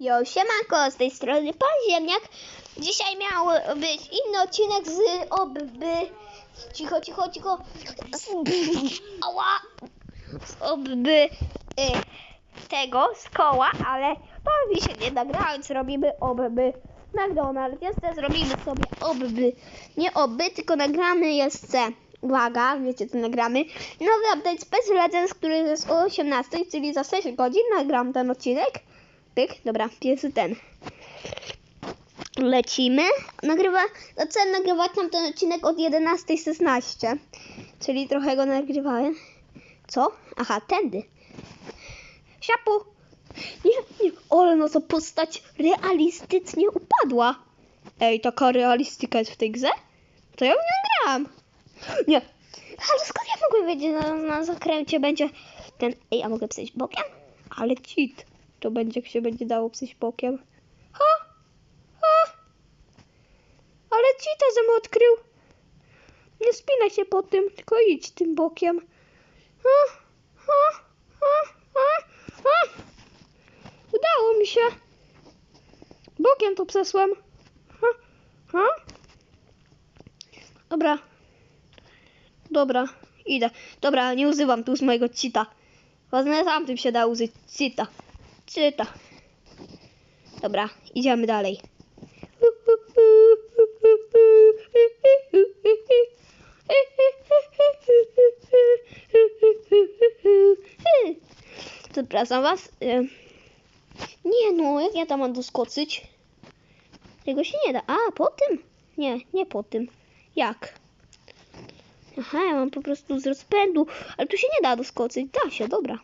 Jo, siemanko, z tej strony Pan Ziemniak. Dzisiaj miał być inny odcinek z obby... Cicho, cicho, cicho. Z... Ała! Z obby... Y, tego, z koła, ale to mi się nie nagrało, więc robimy obby McDonald's. Jeszcze zrobimy sobie obby. Nie obby, tylko nagramy jeszcze... Uwaga, wiecie co nagramy? Nowy update Space Legends, który jest o 18, czyli za 6 godzin nagram ten odcinek. Pyk, dobra, pierwszy ten. Lecimy. Nagrywa, zacząłem nagrywać nam ten odcinek od 11.16, czyli trochę go nagrywałem. Co? Aha, tędy. Siapu! Nie, nie, ale no to postać realistycznie upadła. Ej, taka realistyka jest w tej grze? To ja w nią grałam. Nie. Ale skąd ja mogłem wiedzieć, na, na zakręcie będzie ten... Ej, a mogę przejść bokiem? Ale cheat. To będzie, jak się będzie dało przejść bokiem. Ha! Ha! Ale cheata żem odkrył. Nie spinaj się po tym, tylko idź tym bokiem. Ha! Ha! Ha! Ha! Ha! Udało mi się. Bokiem to przesłem. Ha! Ha! Dobra. Dobra, idę. Dobra, nie używam tu z mojego cita. Ważne, sam tym się da użyć cita. Cita. Dobra, idziemy dalej. Przepraszam was. y, Nie no, jak ja tam mam doskoczyć? Tego się nie da. A, po tym? Nie, nie po tym. Jak? Aha, ja mam po prostu z rozpędu. Ale tu się nie da doskoczyć. Da się, dobra.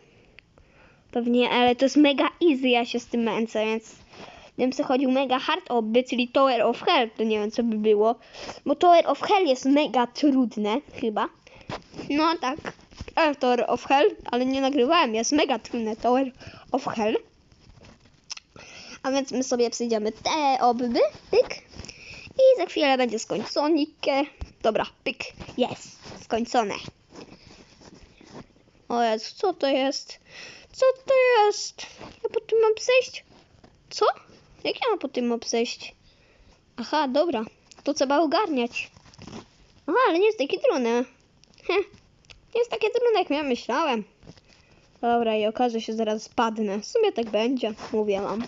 Pewnie, ale to jest mega easy, ja się z tym męczę, więc gdybym sobie chodził mega hard obby, czyli Tower of Hell, to nie wiem co by było. Bo Tower of Hell jest mega trudne, chyba. No tak, Tower of Hell, ale nie nagrywałem, jest mega trudne Tower of Hell. A więc my sobie przyjdziemy te obby, pyk. I za chwilę będzie skończonikę. Dobra, pyk, jest, skończone. O Jezu, co to jest? Co to jest? Ja po tym mam przejść? Co? Jak ja mam po tym mam przejść? Aha, dobra, to trzeba ogarniać. Aha, ale nie jest takie trudne. Heh, nie jest takie trudne, jak ja myślałem. Dobra, i okaże się, zaraz spadnę. W sumie tak będzie, mówię wam.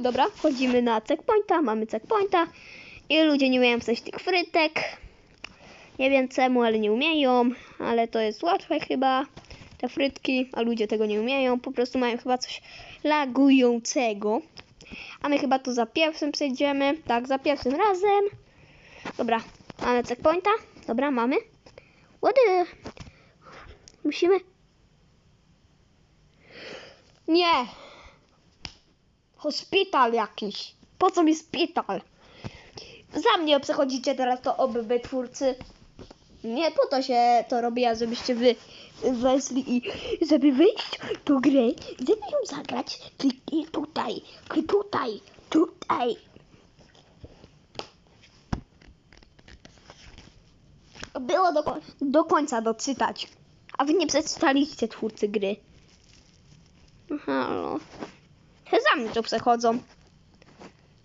Dobra, wchodzimy na checkpointa, mamy checkpointa i ludzie nie umieją przejść tych frytek. Nie wiem czemu, ale nie umieją, ale to jest łatwe chyba, te frytki, a ludzie tego nie umieją, po prostu mają chyba coś lagującego. A my chyba tu za pierwszym przejdziemy, tak, za pierwszym razem. Dobra, mamy checkpointa, dobra, mamy. Łody, musimy... Nie, Hospital jakiś. Po co mi szpital? Za mnie przechodzicie teraz to oby twórcy. Nie po to się to robi, a żebyście wy weszli i żeby wyjść do gry, żeby ją zagrać, kliknij tutaj, kliknij tutaj, tutaj. Było do, do końca doczytać. A wy nie przeczytaliście twórcy gry. Halo. Za mnie tu przechodzą.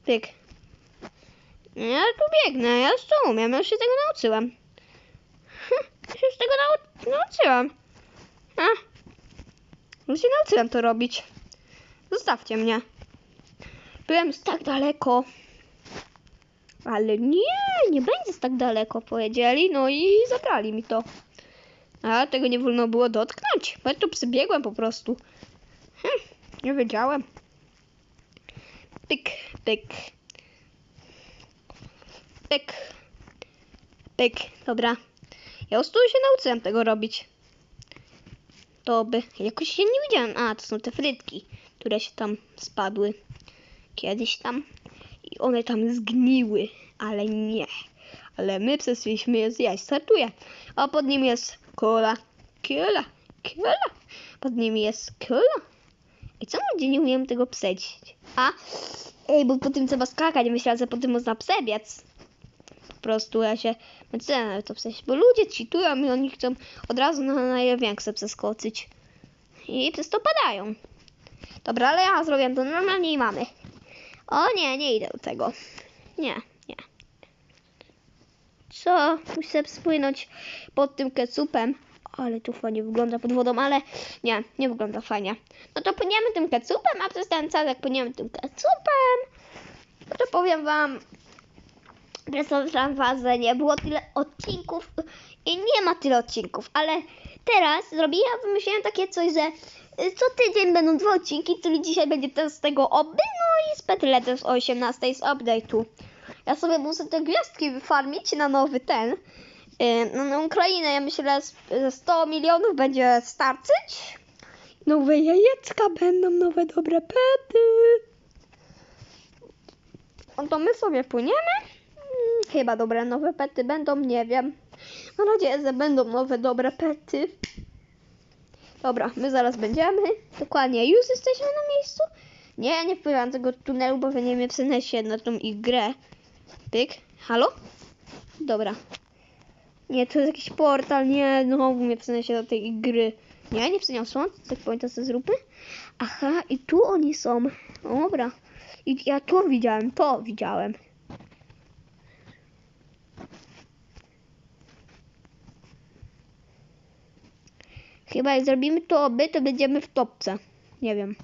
Pyk. Ja tu biegnę, ja już to umiem, ja już się tego nauczyłem. Ja się już tego nau nauczyłem. A? Już się nauczyłem to robić. Zostawcie mnie. Byłem już tak daleko. Ale nie, nie będzie tak daleko, powiedzieli, no i zabrali mi to. A tego nie wolno było dotknąć, bo ja tu przybiegłem po prostu. Hm, nie wiedziałem. Pyk, pyk. Pyk. Pyk. Dobra. Ja tu się nauczyłem tego robić. To by. Jakoś się nie widziałem. A, to są te frytki, które się tam spadły. Kiedyś tam. I one tam zgniły. Ale nie. Ale my przeszliśmy je zjeść. Startuję. A pod nim jest kola. Kola. Kola. Pod nim jest kola. I co ludzie nie umieją tego przejść? A? Ej, bo po tym trzeba skakać. Myślałem, że po tym można przebiec. Po prostu ja się męczyłem nawet to przejść. Bo ludzie cheatują i oni chcą od razu na największe przeskoczyć. I przez to padają. Dobra, ale ja zrobię to normalnie i mamy. O nie, nie idę do tego. Nie, nie. Co? Muszę spłynąć pod tym kecupem. Ale tu fajnie wygląda pod wodą, ale nie, nie wygląda fajnie. No to płyniemy tym kecupem, a przez ten cały jak płyniemy tym kecupem, to powiem wam, Was, że nie było tyle odcinków i nie ma tyle odcinków, ale teraz zrobiłam, wymyśliłam takie coś, że y, co tydzień będą dwa odcinki, czyli dzisiaj będzie też z tego oby, no i z Petle też o 18 z update'u. Ja sobie muszę te gwiazdki wyfarmić na nowy ten, y, na Ukrainę, ja myślę, że 100 milionów będzie starczyć. Nowe jajeczka będą, nowe dobre pety. No to my sobie płyniemy. Chyba dobre nowe pety będą, nie wiem. Mam nadzieję, że będą nowe dobre pety. Dobra, my zaraz będziemy. Dokładnie, już jesteśmy na miejscu. Nie, nie wpływam tego tunelu, bo nie mnie przeniesie na tą ich grę. Pyk. Halo? Dobra. Nie, to jest jakiś portal, nie, znowu mnie przeniesie do tej gry. Nie, nie przeniosłam. Tak pamiętam, co zróbmy. Aha, i tu oni są. Dobra. I ja to widziałem, to widziałem. Chyba jak zrobimy to oby, to będziemy w topce. Nie wiem.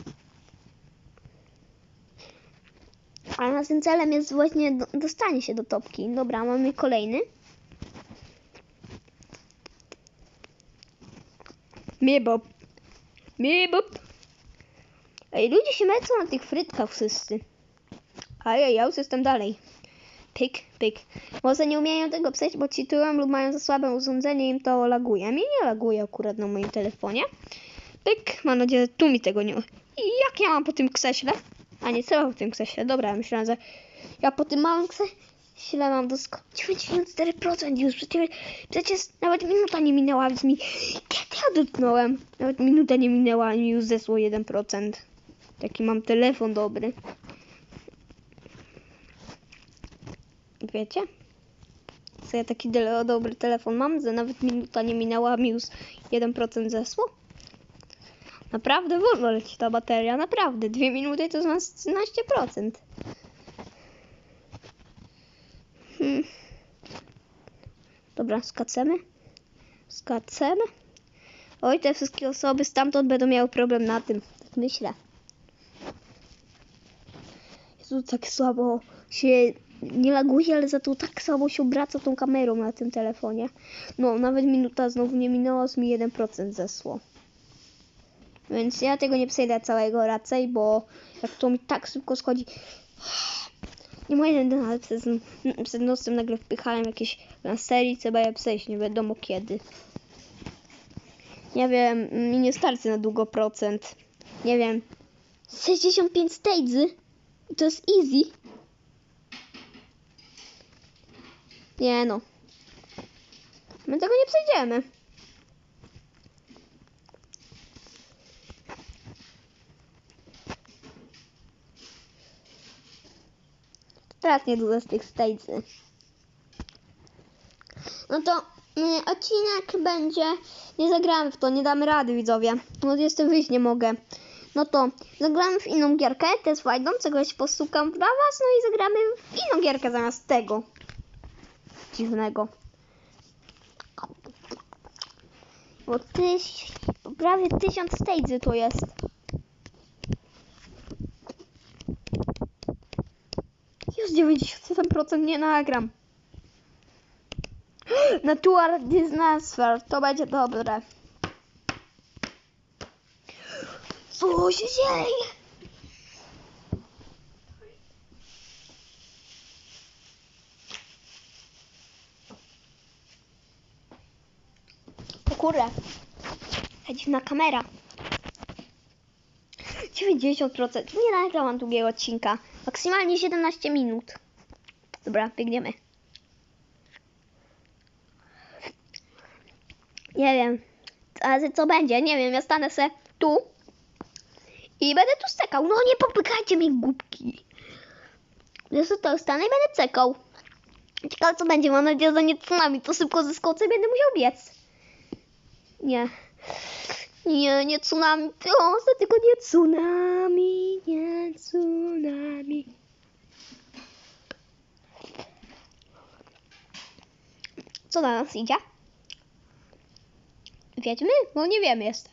Ale naszym celem jest właśnie do, dostanie się do topki. Dobra, mamy kolejny. Miebop. Miebop. Ej, ludzie się męczą na tych frytkach wszyscy. A ja, ja już jestem dalej. Pyk, pyk. Może nie umieją tego przejść, bo cheatują lub mają za słabe urządzenie im to laguje. Mnie nie laguje akurat na moim telefonie. Pyk, mam nadzieję, że tu mi tego nie... I jak ja mam po tym krześle? A nie, co mam po tym krześle? Dobra, myślałam, że ja po tym małym krześle mam dosko... 94% już. Przecież, przecież nawet minuta nie minęła z mi... Kiedy ja dotknąłem? Nawet minuta nie minęła mi już zesło 1%. Taki mam telefon dobry. Wiecie? Co ja taki dobry telefon mam, że nawet minuta nie minęła, mi już 1% zesło? Naprawdę wolno leci ta bateria, naprawdę. Dwie minuty to jest 13%. Hmm. Dobra, skacemy. Skacemy. Oj, te wszystkie osoby stamtąd będą miały problem na tym. Tak myślę. Jezu, tak słabo się nie laguje, ale za to tak słabo się obraca tą kamerą na tym telefonie. No, nawet minuta znowu nie minęła, z mi 1% zesło. Więc ja tego nie przejdę całego raczej, bo jak to mi tak szybko schodzi. Nie moje nawet przed, przed nocem nagle wpychałem jakieś serii, trzeba je przejść, nie wiadomo kiedy. Nie wiem, mi nie starczy na długo procent. Nie wiem. 65 stage'y? To jest easy. Nie no. My tego nie przejdziemy. Teraz nie dużo z tych stage'y. No to y, odcinek będzie... Nie zagramy w to, nie damy rady widzowie. No jeszcze wyjść nie mogę. No to zagramy w inną gierkę, też fajną, czegoś postukam dla was, no i zagramy w inną gierkę zamiast tego. Dziwnego. Bo tyś, prawie tysiąc stage'y to jest. Już 97% nie nagram. Natura Disney to będzie dobre. Co się dzieje? Kurde. Ta dziwna kamera. 90%. Nie nagrałam długiego odcinka. Maksymalnie 17 minut. Dobra, biegniemy. Nie wiem. Ale co będzie? Nie wiem. Ja stanę se tu. I będę tu stekał. No nie popykajcie mi głupki. Ja sobie to stanę i będę cekał. Ciekawe co będzie. Mam nadzieję, że nie tsunami. To szybko zeskoczę i będę musiał biec. Nie. Nie, nie tsunami, proszę, tylko nie tsunami, nie tsunami. Co na nas idzie? Wiedźmy? Bo nie wiemy jeszcze.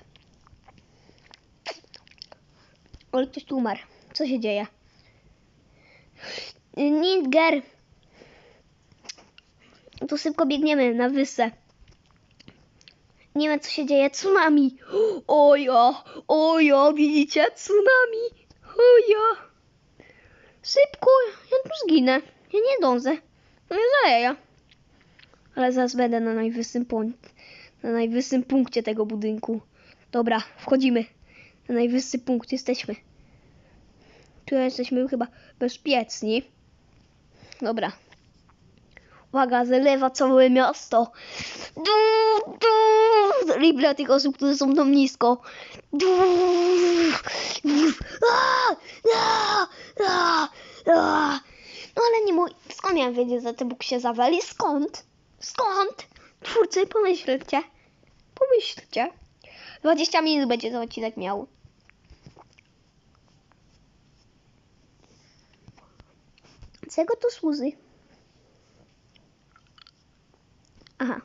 Ale ktoś tu umarł. Co się dzieje? Nidger. Tu szybko biegniemy na wyspę. Nie wiem co się dzieje. Tsunami. Ojo, ojo, widzicie? Tsunami. Ojo. Szybko, ja tu zginę. Ja nie dążę. No nie zaleję. Ale zaraz będę na najwyższym. Na najwyższym punkcie tego budynku. Dobra, wchodzimy. Na najwyższy punkt jesteśmy. Tu jesteśmy chyba bezpieczni. Dobra. Uwaga, zalewa całe miasto. Du, du, Libre tych osób, które są tam nisko. Du, a, a, a, a. No ale nie mój. Skąd miałem wiedzieć, że ten Bóg się zawali? Skąd? Skąd? Twórcy, pomyślcie. Pomyślcie. 20 minut będzie ten odcinek miał. Czego to służy? Aha.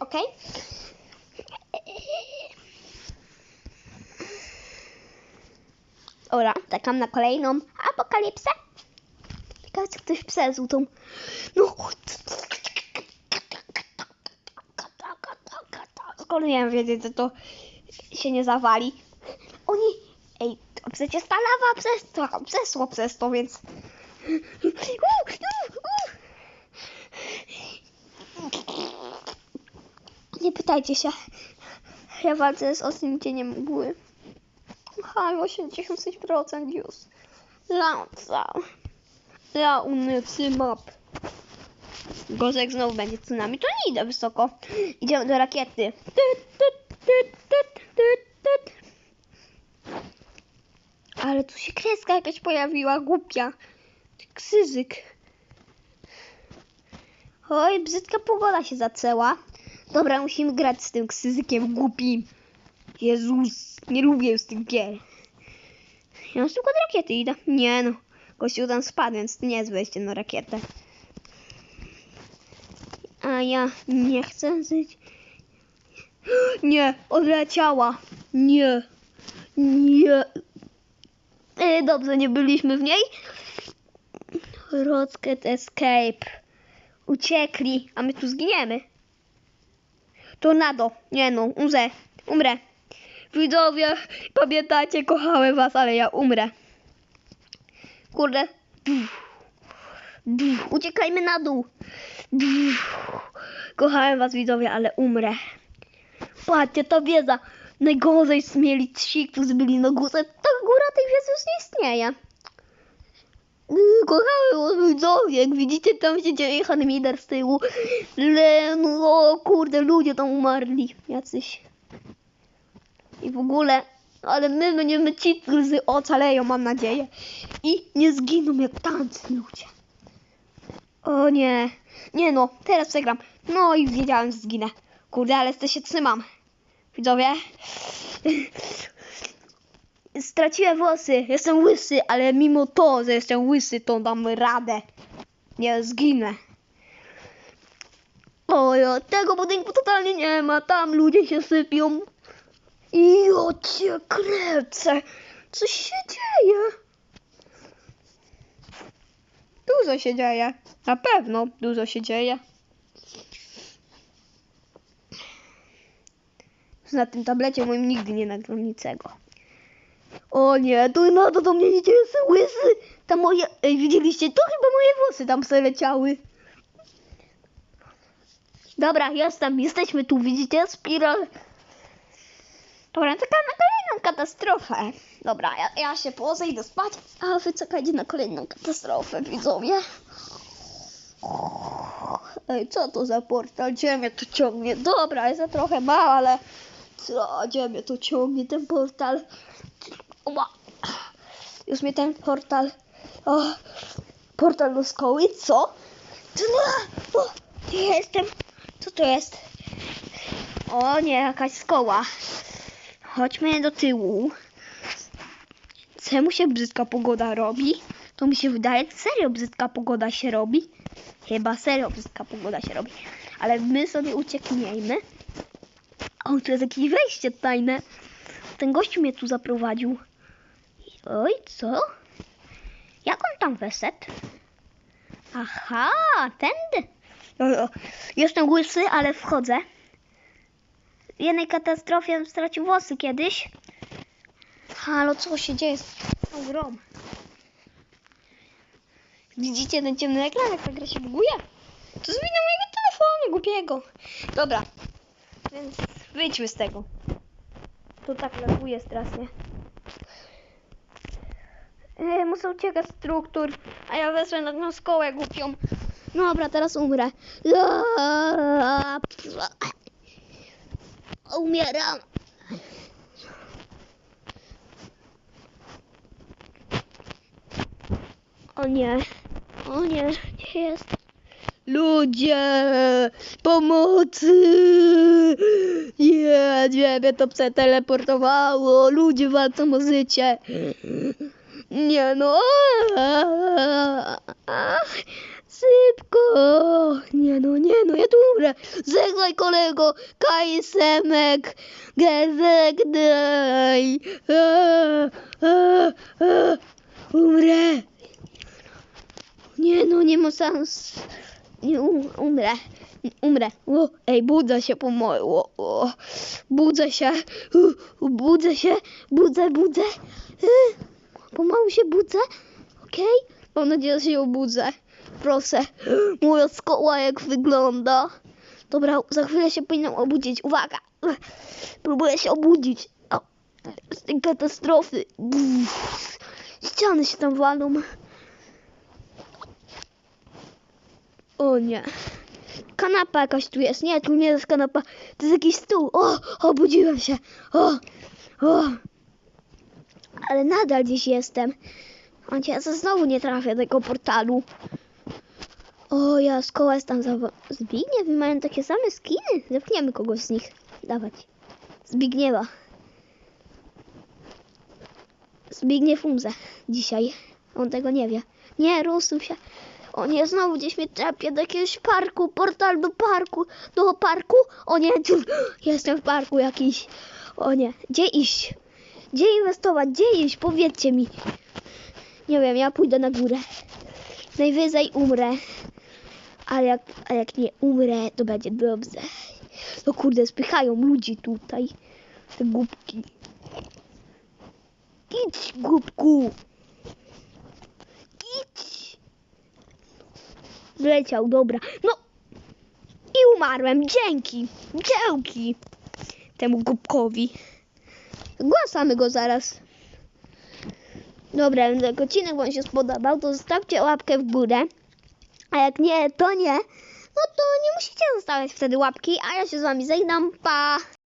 Okej. Dobra, czekam na kolejną apokalipsę. Ciekawe, czy ktoś przezł tą... No... Skąd miałem wiedzieć, że to się nie zawali? Przecież ta lawa przez to, przeszło przez to, więc... Nie pytajcie się. Ja walczę z ostrym cieniem mgły. Aha, 86% już. Lanca. Unycy map. Gozek znowu będzie tsunami. To nie idę wysoko. Idziemy do rakiety. Tyt, tyt, tyt, tyt, tyt. Ale tu się kreska jakaś pojawiła, głupia. Krzyżyk. Oj, brzydka pogoda się zaczęła. Dobra, musimy grać z tym krzyżykiem głupim. Jezus, nie lubię już tych gier. Ja na przykład rakiety idę. Nie no, gościu tam spadł, więc to nie jest wejście na rakietę. A ja nie chcę żyć. Nie, odleciała. Nie, nie. E, dobrze, nie byliśmy w niej. Rocket Escape. Uciekli, a my tu zginiemy. Tornado. Nie no, umrę. Umrę. Widzowie, pamiętajcie, kochałem was, ale ja umrę. Kurde. Uciekajmy na dół. Kochałem was, widzowie, ale umrę. Patrzcie, ta wiedza. Najgorzej mieli ci, którzy byli na górze. Ta góra wiedzy już nie istnieje. Kochałem was, widzowie. Jak widzicie, tam się dzieje Hanmider z tyłu. Le, no, o kurde, ludzie tam umarli. Jacyś. I w ogóle, ale my będziemy ci, którzy ocaleją, mam nadzieję. I nie zginą jak tacy ludzie. O nie. Nie no, teraz przegram. No i wiedziałem, że zginę. Kurde, ale to się trzymam. Widzowie. Straciłem włosy. Jestem łysy, ale mimo to, że jestem łysy, to dam radę. Nie zginę. Ojo, tego budynku totalnie nie ma. Tam ludzie się sypią. I ja cię kręcę. Co się dzieje? Dużo się dzieje. Na pewno dużo się dzieje. Na tym tablecie moim nigdy nie nagram niczego. O nie, to na to do mnie idzie, łysy. Ta moje... Ej, widzieliście? To chyba moje włosy tam sobie leciały. Dobra, jestem, jesteśmy tu, widzicie? Spiral. Dobra, czekam na kolejną katastrofę. Dobra, ja, ja się położę, idę spać, a wy czekajcie na kolejną katastrofę, widzowie. Ej, co to za portal? Gdzie mnie to ciągnie? Dobra, jest za trochę ma, ale... Co, gdzie mnie to ciągnie, ten portal? Oła. Już mnie ten portal O, portal do szkoły, co? O, jestem? Co to jest? O nie, jakaś szkoła. Chodźmy do tyłu. Czemu się brzydka pogoda robi? To mi się wydaje, serio brzydka pogoda się robi. Chyba serio brzydka pogoda się robi. Ale my sobie uciekniemy. O, tu jest jakieś wejście tajne. Ten gościu mnie tu zaprowadził. Oj, co? Jak on tam weszedł? Aha, tędy. O, o, Jestem łysy, ale wchodzę. W jednej katastrofie stracił włosy kiedyś. Halo, co się dzieje? O, grom. Widzicie ten ciemny ekran, jak ta gra się buguje? To wina mojego telefonu głupiego. Dobra, więc wyjdźmy z tego. Tu tak laguje strasznie. Ej, muszę uciekać z struktur, a ja weszłem na tą szkołę głupią. Dobra, teraz umrę. Umieram. O nie, o nie, gdzie jest? Ludzie, pomocy! Nie, mnie to przeteleportowało. Ludzie walczą o życie. Nie no. Szybko. Nie no, nie no, ja tu umrę. Żegnaj kolego. Kaj Semek. Umrę. Nie no, nie ma sens. Nie um, umrę. Umrę. O, ej, budzę się pomału. O. Budzę się. U, budzę się. Budzę, budzę. Y, Pomału się budzę. Okej? Mam nadzieję, że się obudzę. Proszę. Moja szkoła jak wygląda. Dobra, za chwilę się powinnam obudzić. Uwaga. Próbuję się obudzić. O, z tej katastrofy. Ściany się tam walą. O nie. Kanapa jakaś tu jest. Nie, tu nie jest kanapa. To jest jakiś stół. O, obudziłem się. O, o. Ale nadal gdzieś jestem. On ja znowu nie trafię do tego portalu. O, ja szkoła jest tam za... Zbigniew, mają takie same skiny. Zepchniemy kogoś z nich. Dawać. Zbigniewa. Zbigniew umrze dzisiaj. On tego nie wie. Nie, ruszył się. O nie, znowu gdzieś mnie trapie do jakiegoś parku, portal do parku, do parku. O nie, jestem w parku jakiś. O nie, gdzie iść? Gdzie inwestować? Gdzie iść? Powiedzcie mi. Nie wiem, ja pójdę na górę. Najwyżej umrę. Ale jak, a jak nie umrę, to będzie dobrze. No kurde, spychają ludzi tutaj. Te głupki. Idź, głupku. Idź. Zleciał, dobra. No. I umarłem. Dzięki. Dzięki. Temu głupkowi. Głosamy go zaraz. Dobra, jak odcinek Wam się spodobał, to zostawcie łapkę w górę. A jak nie, to nie. No to nie musicie zostawiać wtedy łapki, a ja się z Wami zejdam. Pa!